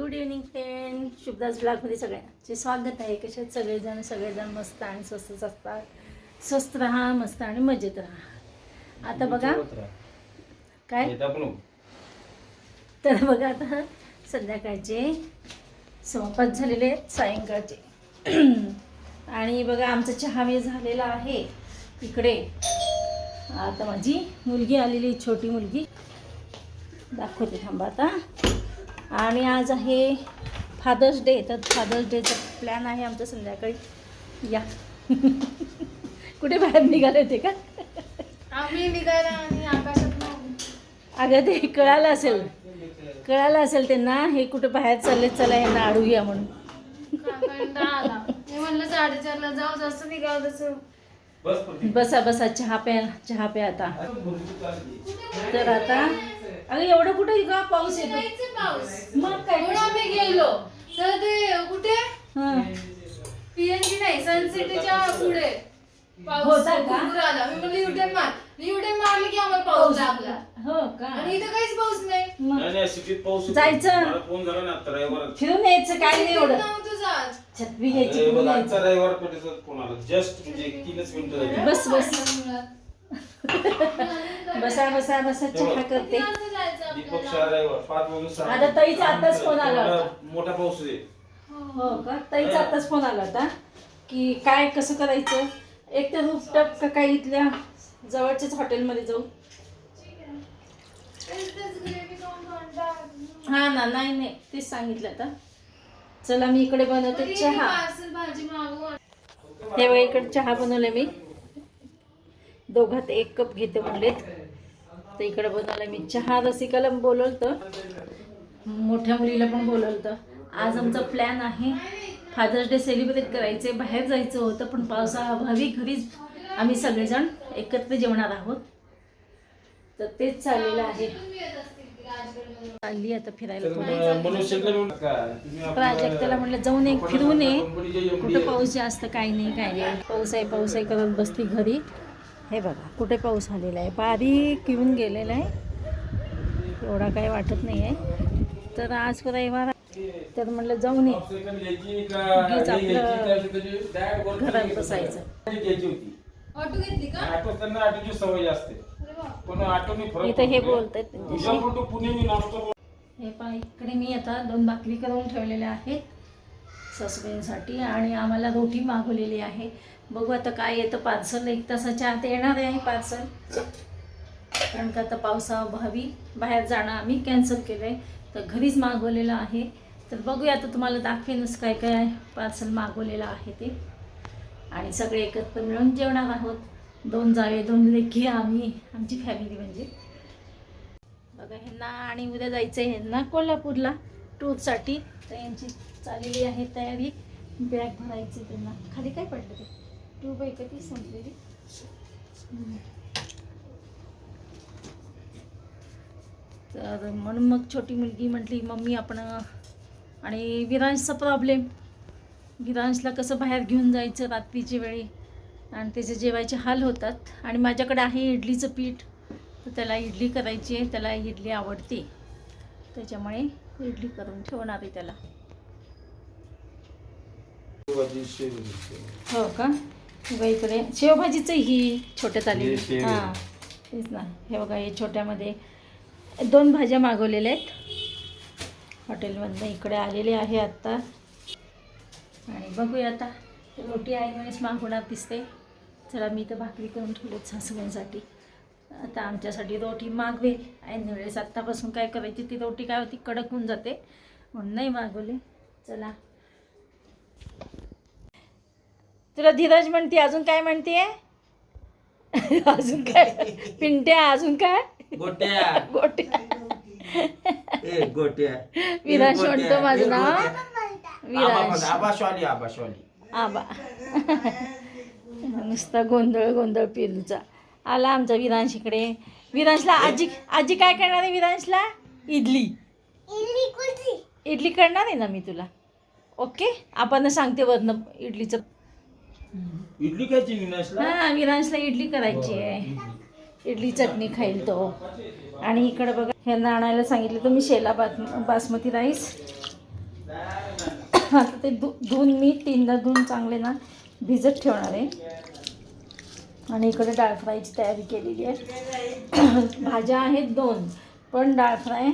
Good evening friend शुभदास ब्लॉगमध्ये सगळ्यांचे स्वागत आहे. कशात सगळेजण? सगळेजण मस्त आणि स्वस्तच असतात. स्वस्त राहा मस्त आणि मजेत राहा. आता बघा. काय? तर बघा आता संध्याकाळचे सव्वा झालेले आहेत सायंकाळचे. आणि बघा आमचा चहा वेळ झालेला आहे इकडे. आता माझी मुलगी आलेली छोटी मुलगी. दाखवते थांबा आता. आणि आज आहे फादर्स डे तर फादर्स डेचा प्लॅन आहे आमचा संध्याकाळी. या. कुठे बाहेर निघाले होते का? आम्ही निघायला आणि आकाशात अगं ते कळालं असेल. कळालं असेल त्यांना हे कुठे बाहेर चालले चला यांना अडूया म्हणून. कंटाळा आला. मी म्हणलं साडेचारला जाऊ जास्त निघाव तसं. बसा बसा चहा प्या चहा प्या आता. तर आता अगं एवढं कुठे का पाऊस येतो? जायचं पाऊस. मग काय म्हणून आम्ही गेलो. तर ते कुठे? हां. पीएनजी नाही सनसिटीच्या पुढे. पाऊस होता का? भरपूर आला. मी म्हणलं युटर्न मार. मी युटर्न मारले की आम्हाला पाऊस लागला. हो का? आणि इथं काहीच पाऊस नाही. मग नाही नाही सिटीत पाऊस होतो. जायचं. मला फोन झाला ना आता रविवार फिरून यायचं काय नाही एवढं. नव्हतं आज छत्री घ्यायची अरे फिरून बघा, यायचं आजचा रविवार पेठेचा फोन आला जस्ट म्हणजे तीनच मिनिटं झाली बस बस. बसा बसा बसा चहा करते. दीपक शाह रविवार पाच वाजून सहा आता ताईचा आताच फोन आला होता. मोठा- मोठा पाऊस आहे. हो का? ताईचा आताच फोन आला होता की काय कसं करायचं? एक तर रूपटॉप का काय इथल्या जवळच्याच हॉटेलमध्ये जाऊ. हा ना नाही नाही. तेच सांगितलं आता. चला मी इकडे बनवते चहा. भाजी हे बघा इकडे चहा बनवले मी. दोघात एक कप घेते म्हणलेत. तर इकडे बनवलं मी चहा रसिकाला बोलवलं मोठ्या मुलीला पण बोलवलं आज आमचा प्लॅन आहे फादर्स डे सेलिब्रेट करायचे बाहेर जायचं होतं पण पावसाअभावी घरीच आम्ही सगळेजण एकत्र जेवणार आहोत. तर तेच चाललेलं आहे. चालली आता फिरायला प्राजक्ताला म्हटलं जाऊन एक फिरून ये. कुठं. पाऊस जास्त काही नाही काय नाही. पाऊस आहे पाऊस आहे करत बसती घरी. हे बघा कुठे पाऊस आलेला आहे बारीक येऊन गेलेला आहे एवढा काही वाटत नाही आहे तर आज रविवार. तर म्हटलं जाऊन ये हे आपलं घरात. बसायचं. घ्यायची होती ऑटो घेतली का ऑटो त्यांना ऑटोची सवय असते अरे वा. पण ऑटोने फरक इथं हे नाश्ता हे पहा इकडे मी आता दोन भाकरी करून ठेवलेल्या आहेत सासूबाईंसाठी आणि आम्हाला रोटी मागवलेली आहे. बघू आता काय येतं पार्सल. एक तासाच्या आत येणार आहे पार्सल. कारण का आता पावसाअभावी बाहेर जाणं आम्ही कॅन्सल केलं आहे तर घरीच मागवलेलं आहे. तर बघूया आता तुम्हाला दाखवेनच काय काय पार्सल मागवलेलं आहे ते. आणि सगळे एकत्र मिळून जेवणार आहोत. दोन जावे दोन लेखी आम्ही. आमची फॅमिली म्हणजे. बघा ह्यांना आणि उद्या जायचं आहे ह्यांना कोल्हापूरला. टूरसाठी. तर यांची चाललेली आहे तयारी. बॅग भरायची त्यांना. खाली काय पडलं ते? ट्यूब आहे का ती संपलेली? तर म्हणून मग छोटी मुलगी म्हटली मम्मी आपण आणि विरांशचा प्रॉब्लेम विरांशला कसं बाहेर घेऊन जायचं रात्रीच्या वेळी? आणि त्याचे जेवायचे हाल होतात. आणि माझ्याकडे आहे इडलीचं पीठ. तर त्याला इडली करायची आहे. त्याला इडली आवडते. त्याच्यामुळे इडली करून ठेवणार आहे त्याला. हो का? बघा इकडे शेवभाजीचं ही छोट्यात आली हे. हां तेच ना. हे बघा हे छोट्यामध्ये दोन भाज्या मागवलेल्या आहेत. हॉटेलमधनं इकडे आलेले आहे आत्ता. आणि बघूया आता रोटी आहे वेळेस मागवणार दिसते. चला मी तर भाकरी करून ठेवलेत सासूबाईंसाठी. आता आमच्यासाठी रोटी मागवेल. ऐन वेळेस आत्तापासून काय करायची ती रोटी काय होती? कडक होऊन जाते. म्हणून नाही मागवली. चला. तुला धीरज म्हणते अजून काय म्हणते? अजून काय? पिंट्या अजून काय? गोट्या. गोट्या. गोट्या. विराज. म्हणतो माझं नाव. आबा विराज आबाशवाली आबा. नुसता गोंधळ गोंधळ पेलूचा आला आमचा विरांश इकडे. विरांशला आजी आजी काय करणार आहे विरांशला? इडली. इडली करणार आहे ना मी तुला. ओके? आपण सांगते वरनं इडलीचं. इडली खायची हा विरांशला इडली करायची आहे. इडली. चटणी खाईल तो. आणि इकडे बघा ह्यांना आणायला सांगितलं तर मी शेला बासमती राईस. आता ते धु धुवून मी तीनदा धुवून चांगले ना भिजत ठेवणार आहे. आणि इकडे डाळ फ्रायची तयारी केलेली आहे. भाज्या आहेत दोन पण डाळ फ्राय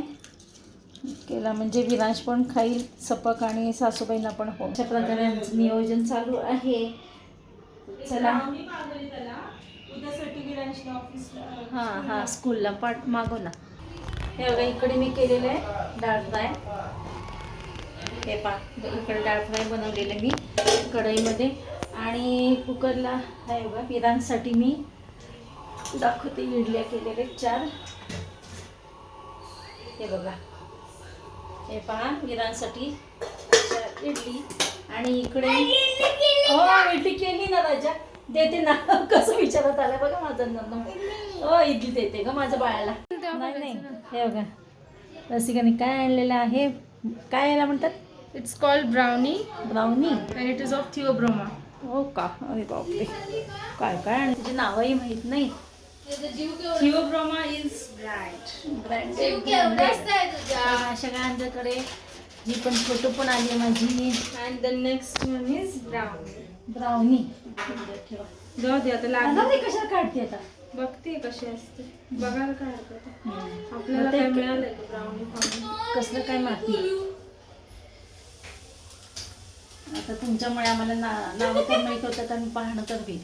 केला म्हणजे विरांश पण खाईल सपक आणि सासूबाईंना पण हो. अशा प्रकारे नियोजन चालू आहे. चला. हां हां स्कूलला पाठ मागव ना. हे बघा इकडे मी केलेलं आहे डाळ फ्राय. हे पा इकडे डाळ फ्राय बनवलेलं मी कढईमध्ये. आणि कुकरला आहे बघा विरांसाठी मी दाखवते इडल्या केलेले चार. हे बघा. हे पहा विरांसाठी इडली. आणि इकडे हो इडली केली ना राजा. देते ना. कसं विचारत आलं बघा माझं नंद हो इडली देते का माझ्या बाळाला. नाही नाही. हे बघा. रसिकाने काय आणलेलं आहे? काय याला म्हणतात? It's called brownie brownie and it is of Theobroma हो का? अरे बापरे. काय काय आणि त्याची नावही माहीत नाही. इज सगळ्यांच्याकडे ही पण फोटो पण आली आहे माझी. And the next one is brownie brownie ठेवा जाऊ दे आता लागलं. कशाला काढते आता? बघते कशी असते. बघायला काय हरकत. आपल्याला काय मिळालंय का ब्राउनी कसलं काय माती आता तुमच्यामुळे आम्हाला ना नावं तर माहीत होतात आणि पाहणं तर होईल.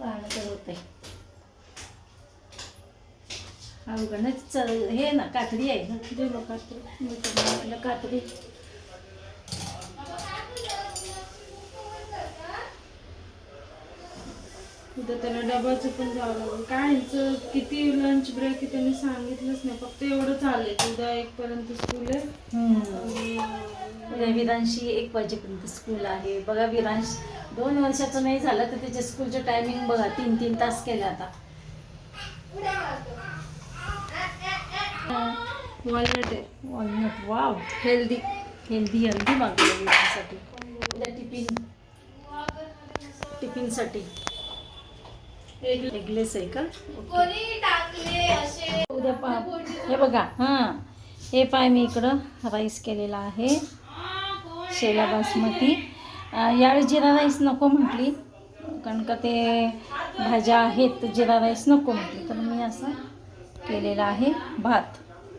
पाहणं तर होतंय. हा उघडणं चल हे ना कातडी आहे ना दे बघ कातडी. मी तर म्हटलं कातडी. तिथं त्याला डबाचं पण जावं लागेल. काय ह्यांचं किती लंच ब्रेक त्यांनी सांगितलंच नाही. फक्त एवढं चाललंय. उद्या एक पर्यंत स्कूल आहे. उद्या विरांशी एक वाजेपर्यंत स्कूल आहे. बघा विरांश दोन वर्षाचं नाही झालं तर त्याचे स्कूलचं टायमिंग बघा तीन तीन तास केलं आता. वॉलनट आहे. Walnut wow healthy healthy healthy मागवलं विरांसाठी. उद्या टिफिन टिफिनसाठी एगलेस आहे का? उद्या पा हे बघा हां. हे पाय मी इकडं राईस केलेला आहे. शेला बासमती. यावेळी जिरा राईस नको म्हटली. कारण का ते भाज्या आहेत जिरा राईस नको म्हटली. तर मी असं केलेलं आहे भात.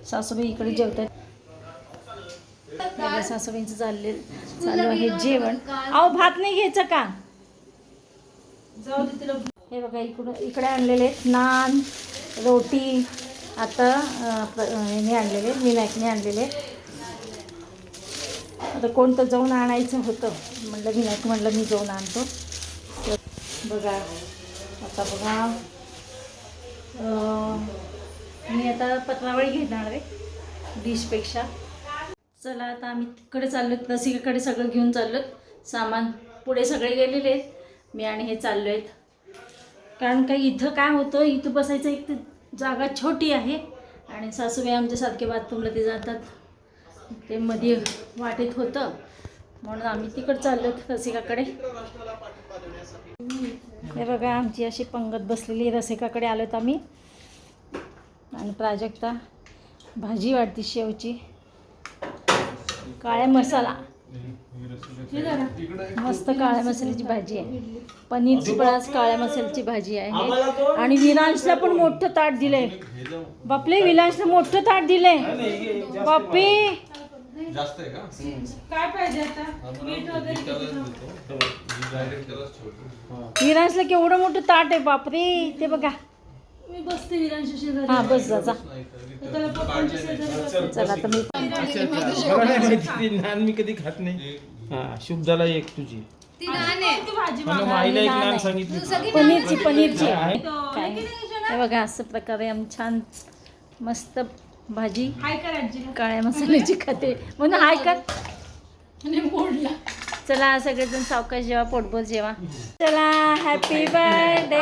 सासूबाई इकडे जेवतात. सासूबाईंचं चालले चालू आहे जेवण. अहो भात नाही घ्यायचं का? हे बघा इकडं इकडे आणलेले आहेत नान रोटी. आता अं, आणलेले विनायकने आणलेले आता कोणतं जाऊन आणायचं होतं? म्हणलं विनायक म्हणलं मी जाऊन आणतो. तर बघा आता बघा. मी आता पत्रावळी घेणार आहे डिशपेक्षा. चला आता आम्ही तिकडे चाललो रसिकाकडे सगळं घेऊन चाललो सामान पुढे सगळे गेलेले आहेत. मी आणि हे चाललो आहेत कारण काय इथं काय होतं इथं बसायचं एक तर जागा छोटी आहे. आणि सासूबाई आमच्यासारखे बाथरूमला ते जातात. ते मध्ये वाटेत होतं. म्हणून आम्ही तिकडं चाललो रसिकाकडे. हे बघा आमची अशी पंगत बसलेली रसिकाकडे आलोत आम्ही. आणि प्राजक्ता भाजी वाढती शेवची. काळ्या मसाला. मस्त काळ्या मसाल्याची भाजी आहे. पनीरची पण काळ्या मसाल्याची भाजी आहे. आणि विलांशला पण मोठं ताट दिलंय. बापले विलांशला मोठं ताट दिलंय. बापे! काय पाहिजे आता? मीठ वगैरे विरांशला केवढं मोठं ताट आहे बापरे. ते बघा. मी बसते विरांशी शेजारी. हा बस जा जा. त्याला पप्पांच्या शेजारी बसते. चला आता मी मला नाही माहिती, ती नान मी कधी खात नाही. हा शुभदाला एक तुझी. कोणती भाजी मला माईला एक नान सांगितली. पनीरची पनीरची. काय? हे बघा असं प्रकारे आम्ही छान मस्त भाजी हाय कर आजीला काळ्या मसाल्याची खाते. म्हणून हाय का आणि मोडला. चला सगळेजण सावकाश जेवा पोटभर जेवा. चला हॅपी बर्थडे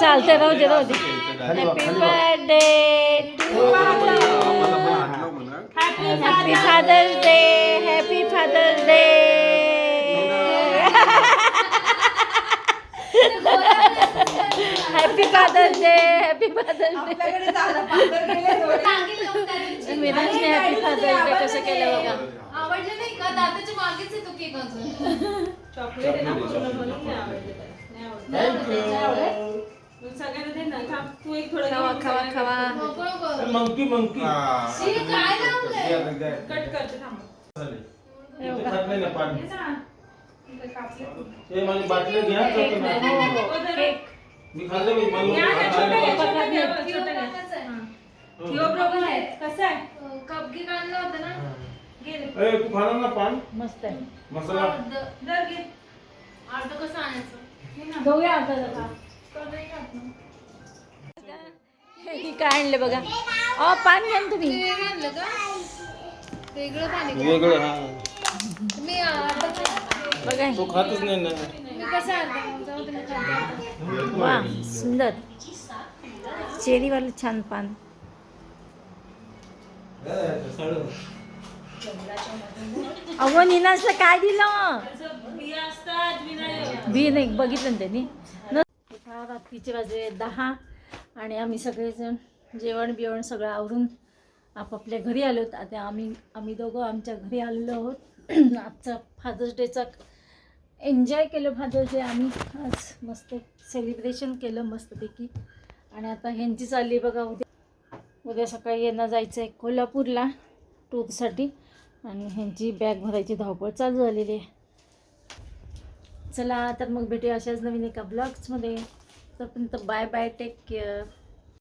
चालते राहू दे राहू दे. Happy birthday happy Father's Day happy Father's Day happy Father's Day happy Father's आपल्याकडे झालं, पातळ गेले थोडे. डे विराजने हॅपी फादर्स डे कसं केलं बघा. आवडलं नाही का? दादाच्या मागेच आहे तो केक अजून. चॉकलेट आहे ना पूर्ण म्हणून नाही आवडले त्याला. नाही आवडले. मग सगळ्यांना दे ना. थांब तू एक थोडं खावा मंकी मंकी शी, काय लावलंय? कट करते थांब. इथे खात नाही ना पाणी. हे माझी बाटली घ्या हो, हो. हो. केक. मी खाल्लं मी मला या, या, छोटं घ्या, खाल्लं. छोटं आहे. बरोबर आहे कसं आहे? कप केक आणला होता ना. गेले. ए, तू खाणार ना पान? मस्त आहे. मसाला? अर्ध. जर घे. अर्ध कसं आणायचं? जाऊया आता जरा. तो नाही खात ना. हे काय आणले बघा? अ पान घ्या ना तुम्ही. ते वेगळं आणलं का? वेगळं पाणी का? वेगळं हा. मी अर्ध. बघा. तो खातच नाही ना. वा सुंदर. चेरीवालं छान पान. अहो निनासला काय दिलं? बी नाही बघितलं ना त्यांनी. रात्रीचे वाजले दहा आणि आम्ही सगळेजण जेवण बिवण सगळं आवरून आपापल्या घरी आलो. आता आम्ही आम्ही दोघं आमच्या घरी आलेलो आहोत. आजचा फादर्स डेचा एन्जॉय केलं माझं जे आम्ही आज मस्त सेलिब्रेशन केलं मस्तपैकी. आणि आता ह्यांची चालली बघा उद्या. उद्या सकाळी यांना जायचं आहे कोल्हापूरला टूरसाठी आणि ह्यांची बॅग भरायची धावपळ चालू झालेली आहे. चला तर मग भेटूया अशाच नवीन एका ब्लॉग्समध्ये तोपर्यंत बाय बाय टेक केअर